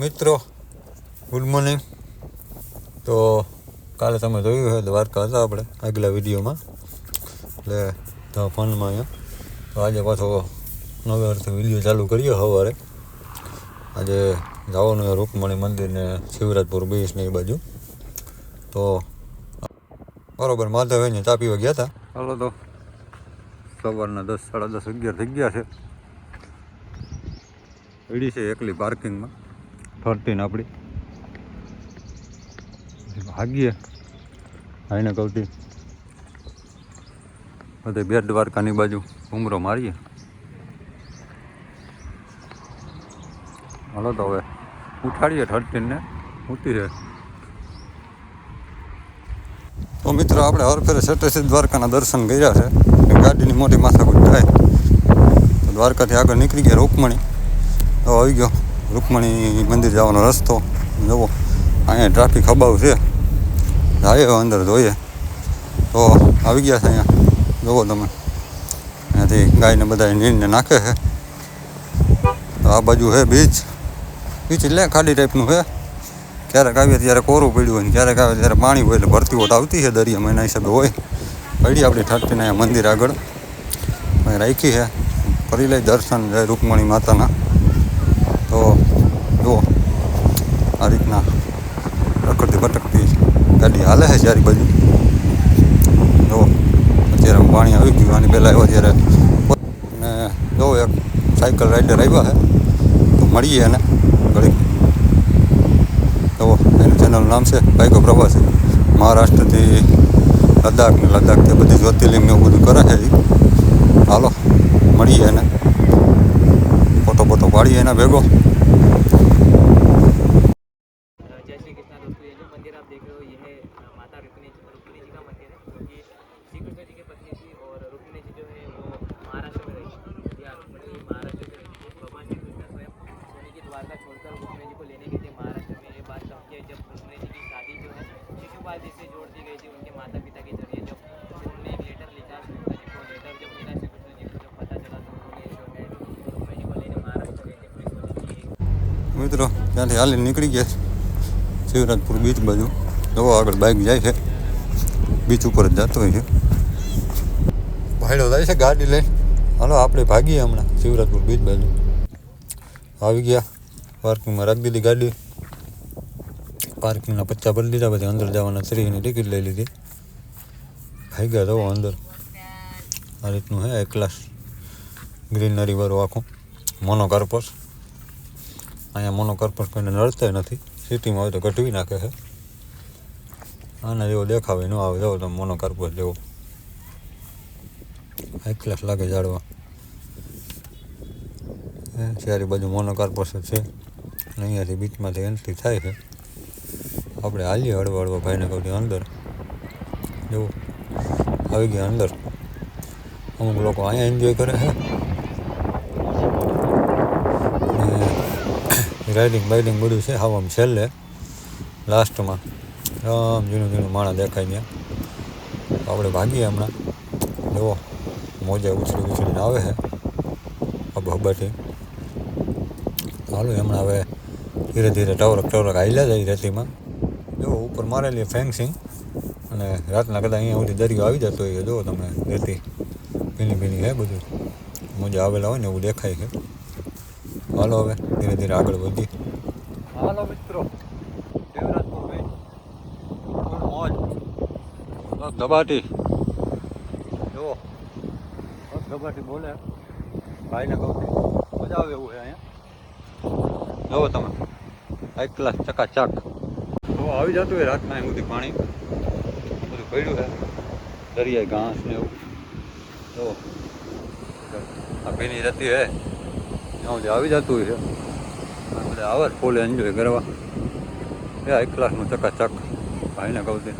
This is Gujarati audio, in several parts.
મિત્રો ગુડ મોર્નિંગ તો કાલે તમે જોયું છે દ્વારકા હતા આપણે આગલા વિડીયોમાં. એટલે તો ફોનમાં અહીંયા તો આજે પાછો નવેરથી વીડિયો ચાલુ કરીએ સવારે. આજે જવાનું રૂકમણી મંદિર ને શિવરાજપુર બીચ ને એ બાજુ. તો બરોબર માધવ એને ચા ગયા હતા. ચાલો તો. સવારના દસ, સાડા દસ, અગિયાર થઈ ગયા છે. એડી છે એકલી પાર્કિંગમાં. થર્ટીન આપણી ભાગીએ. આઈને કહું બધે બેટ દ્વારકાની બાજુ ઉમરો મારીએ. હાલો તો હવે ઉઠાડીએ થર્ટીનને ઉતી રહે તો મિત્રો, આપણે હર ફેરે સટેસી દ્વારકાના દર્શન કર્યા છે. ગાડીની મોટી માથાકૂટ થાય. તો દ્વારકાથી આગળ નીકળી ગયા રૂકમણી. તો આવી ગયો. રૂકમણી મંદિર જવાનો રસ્તો. જુઓ, અહીંયા ટ્રાફિક હબાવ છે. જાય અંદર જોઈએ તો આવી ગયા છે અહીંયા. જુઓ તમે. અહીંયાથી ગાયને બધા નીરને નાખે છે. તો આ બાજુ છે બીચ. બીચ એટલે ખાડી ટાઈપનું છે. ક્યારેક આવીએ ત્યારે કોરું પડ્યું હોય ને ક્યારેક આવે ત્યારે પાણી હોય એટલે ભરતી ઓટ આવતી છે દરિયામાં, એના હિસાબે હોય. પડી આપણી ઠાઠીને અહીંયા મંદિર આગળ. રાખી છે. કરી લઈ દર્શન જય રૂકમણી માતાના. તો જુઓ, આ રીતના રખડતી ભટકતી ગાડી હાલે છે ચારી બાજુ. જુઓ, અત્યારે પાણી આવી ગયું. આની પહેલાં આવ્યો ત્યારે ને જો એક સાયકલ રાઈડર આવ્યા છે. તો મળીએ એને ઘડીક. ચેનલનું નામ છે ભાઈકો પ્રવાસી. મહારાષ્ટ્રથી લદ્દાખ ને લદ્દાખથી બધી જ્યોતિર્લિંગ એવું બધું કરે છે હાલો, મળીએ એને. ફોટો ફોટો પાડીએ એના ભેગો. મિત્રો, ત્યાંથી હાલીને નીકળી ગયા શિવરાજપુર બીચ બાજુ. જવો આગળ બાઇક જાય છે. બીચ ઉપર જ જતો હોય છે. ભાઈડો જાય છે ગાડી લઈને. હાલો, આપણે ભાગીએ હમણાં શિવરાજપુર બીચ બાજુ. આવી ગયા. પાર્કિંગમાં રાખી દીધી ગાડી. પાર્કિંગના પચ્ચા ભરી દીધા, પછી અંદર જવાના ત્રીસની ટિકિટ લઈ લીધી. ભાઈ ગયા જવો અંદર. આ રીતનું છે એક ક્લાસ ગ્રીનરી વાળું આખું. મોનો કાર્પસ અહીંયા મોનોકાર્પસ કોઈને નડતે નથી. સિટીમાં હોય તો ઘટવી નાખે છે. આના જેવો દેખાવે ન આવે. જવો તમે મોનોકાર્પસ જેવો. એકલાસ લાગે ઝાડવા ચારે બાજુ મોનોકાર્પસ છે અહીંયાથી બીચમાંથી એન્ટ્રી થાય છે. આપણે હાલીએ હળવા હળવા ભાઈને કહું અંદર. જેવું આવી ગયા અંદર. અમુક લોકો અહીંયા એન્જોય કરે છે. રાઇડિંગ બાઇડિંગ બધું છે. આમ છેલ્લે લાસ્ટમાં આમ ઝીણું ઝીણું માણા દેખાય ત્યાં. આપણે ભાગીએ હમણાં. જુઓ, મોજા ઉછળી ઉછળીને આવે છે. હબ હબાથી. હાલો હમણાં હવે ધીરે ધીરે ટવરક ટવરક હાલ્યા જાય રેતીમાં. જુઓ, ઉપર મારેલી ફેન્સિંગ અને રાતના કદાચ અહીંયા સુધી દરિયો આવી જતો હોય જુઓ તમે રેતી ભીની ભીની હે બધું. મોજા આવેલા હોય ને એવું દેખાય છે. હાલો હવે, ધીરે ધીરે આગળ વધી. હાલો મિત્રો ધબાટી જો ધબાટી બોલે. ભાઈને કહું મજા આવે એવું છે અહીંયા. જુઓ તમે, એક ક્લાસ ચકાચક તો આવી જતું હોય રાતના અહીં બધી પાણી. બધું પડ્યું છે. દરિયાઈ ઘાસ ને એવું. તો આ ભીની રહેતી હે. સુધી આવી જતું હોય છે. બધા આવે ફૂલ એન્જોય કરવા. એ એક ક્લાસનું ચકાચક. ભાઈને કહું તે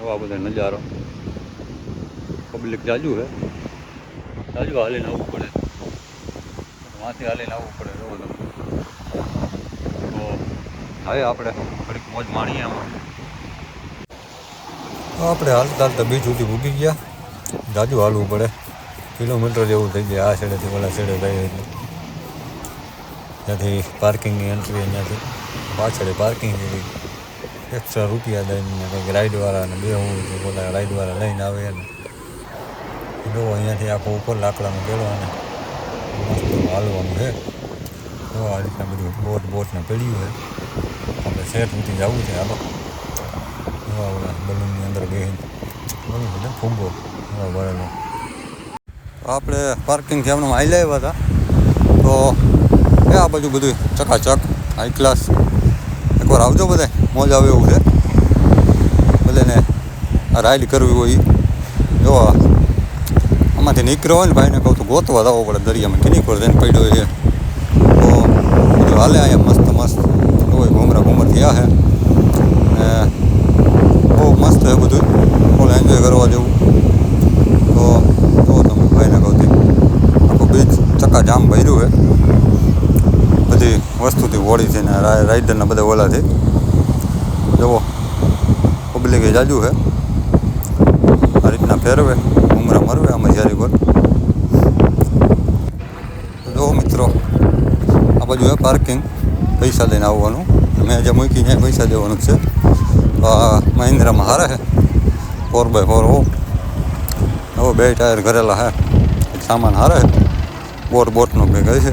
આવા બધા નજારો. પબ્લિક જાજુ છે જાજુ હાલીને આવવું પડે. વાંથી હાલીને આવવું પડે એવો તો હવે આપણે. થોડીક મોજ માણીએ આમાં. આપણે હાલતા હાલતા બીજ સુધી ઉગી ગયા. જાજુ હાલવું પડે. કિલોમીટર જેવું થઈ જાય આ છેડેથી ઓલા છેડે જાય એટલે. ત્યાંથી પાર્કિંગની એન્ટ્રી અહીંયાથી. પાછળ પાર્કિંગ જેવી. એકસો રૂપિયા દઈને કંઈક રાઈડવાળાને બે હું બોલા રાઈડવાળા લઈને આવે ને જો અહીંયાથી આખો ઉપર લાકડાનું અને મસ્ત હાલવાનું છે. તો આ રીતના બધું બોટ બોટને પડ્યું છે. આપણે સેટ સુધી જવું છે. હાલો. બલૂનની અંદર બેહીને. બલૂન ને? ફૂગો ભરેલો. આપણે પાર્કિંગ હમણાં આઈ આવ્યા હતા. તો એ આ બાજુ બધું ચકાચક હાઈ ક્લાસ એકવાર આવજો બધા, મોજ આવે એવું છે. બધાને રાઈડ કરવી હોય. જો, આમાંથી નીકળ્યો હોય ને ભાઈને કહું તો ગોતવા જવો પડે દરિયામાં. કે નીકળો જઈને પડ્યો છે. તો બધું હાલે અહીંયા મસ્ત મસ્ત. હોય ઘૂમરા ઘૂમર થયા છે. બહુ મસ્ત છે બધું. ફૂલ એન્જોય કરવા જેવું તો જો તમે ભાઈને કહું તે આખું બીચ ચકાજામ ભર્યું છે બધી વસ્તુથી વોડી છે ને રાઈડરના બધા ઓલાથી. જુઓ પબ્લિકે જાજુ છે આ રીતના ફેરવે, ઉમરા મરવે આમાં જ્યારે પર જુઓ મિત્રો, આ બાજુ છે પાર્કિંગ પૈસા લઈને આવવાનું. મેં જે મૂકી ત્યાં પૈસા દેવાનું છે. મહિન્દ્રામાં હારે છે ફોર બાય ફોર હો. બે ટાયર ઘરેલા હે. સામાન હારે છે બોટ બોટનો કંઈક હશે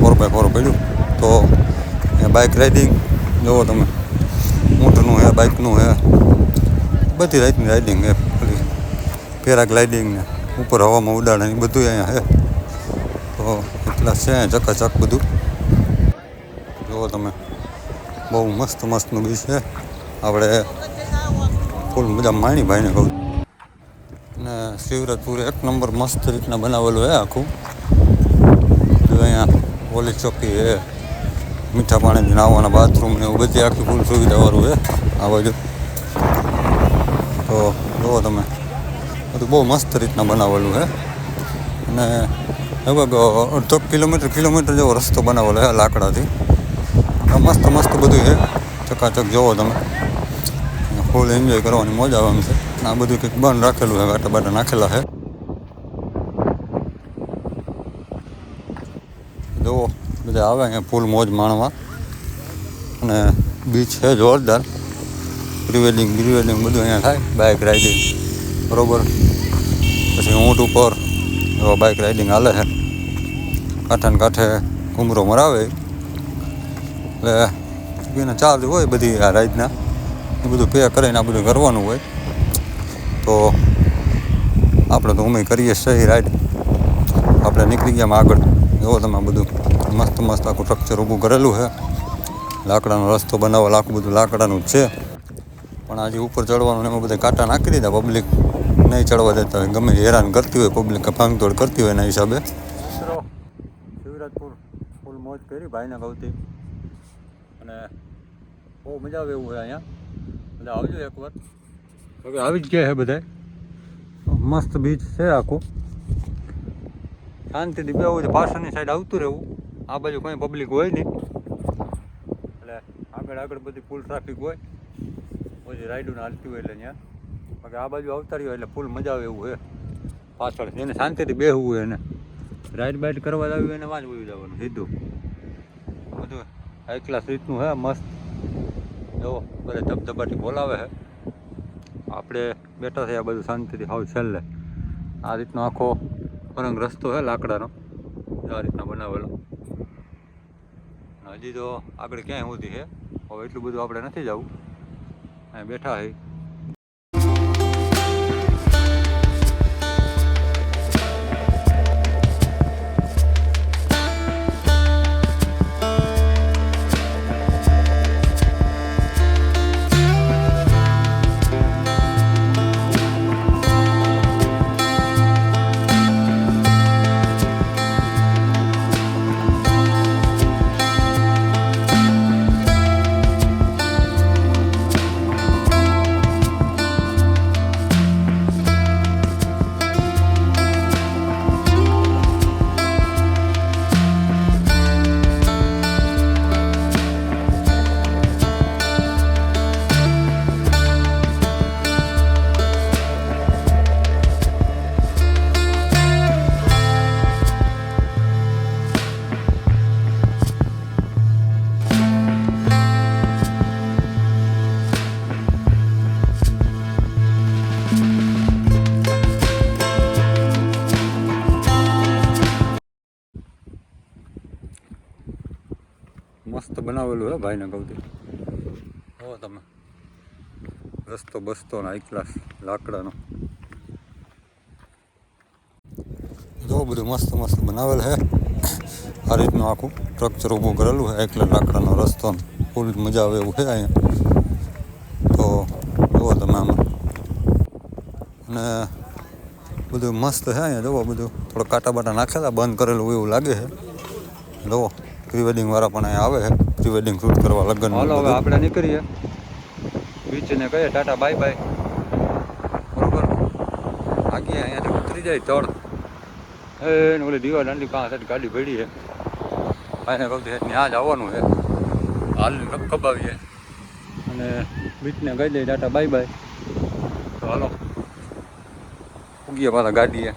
ફોર બાય ફોર પડ્યું. તો એ બાઇક રાઇડિંગ જુઓ તમે. ઊંટનું હે બાઇકનું હે. બધી રાઈતની રાઇડિંગ હે પેલી પેરાગ્લાઇડિંગ ને ઉપર હવામાં ઉડાડે ને બધું અહીંયા હે. તો એટલા છે ચકાચક બધું. જુઓ તમે. બહુ મસ્ત મસ્તનું બી છે આપણે ફૂલ મજા માણી ભાઈને કહું શિવરાજપુર એક નંબર મસ્ત રીતના બનાવેલું હે આખું. અહીંયા પોલીસ ચોકી હે. મીઠા પાણી નાહવાના બાથરૂમ ને એવું બધી આખી ફૂલ સુવિધાવાળું હે આ બાજુ. તો જુઓ તમે. બધું બહુ મસ્ત રીતના બનાવેલું હે. અને લગભગ અડધો કિલોમીટર કિલોમીટર જેવો રસ્તો બનાવેલો હે લાકડાથી. મસ્ત મસ્ત બધું છે ચકાચક જુઓ તમે. ફૂલ એન્જોય કરવાની મજા આવે એમ છે. આ બધું કંઈક બંધ રાખેલું છે, વાટા બાટા નાખેલા છે. જુઓ, બધા આવે અહીંયા ફૂલ મોજ માણવા. અને બીચ છે જોરદાર. પ્રિવેલિંગ પ્રિવેલિંગ બધું અહીંયા થાય બાઇક રાઇડિંગ બરોબર? પછી ઊંટ ઉપર, એવા બાઇક રાઇડિંગ હાલે છે. કાંઠે ને કાંઠે ઘૂમરો મરાવે. એટલે, એના ચાર્જ હોય બધી આ રાઈડના એ બધું પે કરીને આ બધું કરવાનું હોય. તો આપણે તો ઉમે કરીએ સહી રાઈડ. આપણે નીકળી ગયા આગળ. જુઓ તમે બધું મસ્ત મસ્ત આખું સ્ટ્રક્ચર ઊભું કરેલું છે. લાકડાનો રસ્તો બનાવવા આખું બધું લાકડાનું જ છે. પણ આજે ઉપર ચડવાનું એમાં બધા કાંટા નાખી દીધા પબ્લિક નહીં ચડવા દેતા હોય. ગમે હેરાન કરતી હોય પબ્લિક ભાંગતોડ કરતી હોય એના હિસાબે. શિવરાજપુર ફૂલ મોજ કરી ભાઈના ભાવથી અને બહુ મજા આવે એવું હોય અહીંયા. એટલે આવજો એકવાર. હવે આવી જ ગયા છે બધા મસ્ત બીચ છે આખું. શાંતિથી બેવું છે પાછળની સાઈડ આવતું રહેવું. આ બાજુ કોઈ પબ્લિક હોય નહીં. એટલે આગળ આગળ બધી ફૂલ ટ્રાફિક હોય. પછી રાઈડું હાલતી હોય એટલે ત્યાં. બાકી આ બાજુ આવતા રહ્યો એટલે ફૂલ મજા આવે એવું છે પાછળ એને શાંતિથી બેહવું હોય એને. રાઈડ બાઈડ કરવા આવ્યું એને વાંચ વયું જવાનું, સીધું. બધું હાઈ ક્લાસ રીતનું હે, મસ્ત. જો બધા ધબધબાટી બોલાવે છે આપણે બેઠા થયા બધું શાંતિથી. હાવ છેલ્લે આ રીતનો આખો પરંગ રસ્તો છે લાકડાનો. આ રીતના બનાવેલો. હજી તો આગળ ક્યાંય સુધી છે. હવે એટલું બધું આપણે નથી જવું. અહીં બેઠા છે બનાવેલું હે ભાઈને કહું હો તમે. રસ્તો બસતો ને ક્લાસ લાકડાનો. જો બધું મસ્ત મસ્ત બનાવેલ છે આ રીતનું આખું સ્ટ્રક્ચર ઊભું કરેલું છે એકલા લાકડાનો રસ્તો ફૂલ મજા આવે એવું છે અહીંયા. તો જુઓ તમે આમાં. અને બધું મસ્ત છે અહીંયા. જુઓ બધું. થોડો કાંટા બાટા નાખેલા, બંધ કરેલું એવું લાગે છે જુઓ. પ્રી વેડિંગ વાળા પણ અહીંયા આવે છે. પ્રી વેડિંગ શૂટ કરવા લગ્ન હાલો હવે આપણે નીકળીએ. બીચને કહીએ ટાટા બાય બાય બરોબર? આગી અહીંયાથી ઉતરી જાય તળ. એ ઓલી દીવા દાંડી સાથે ગાડી પડી છે. ભાઈને કહું છું ત્યાં જ આવવાનું છે. હાલ કપ કપાવીએ અને બીચને કહી દઈએ ટાટા બાય બાય તો હાલો ઉગીએ પાછા ગાડીએ.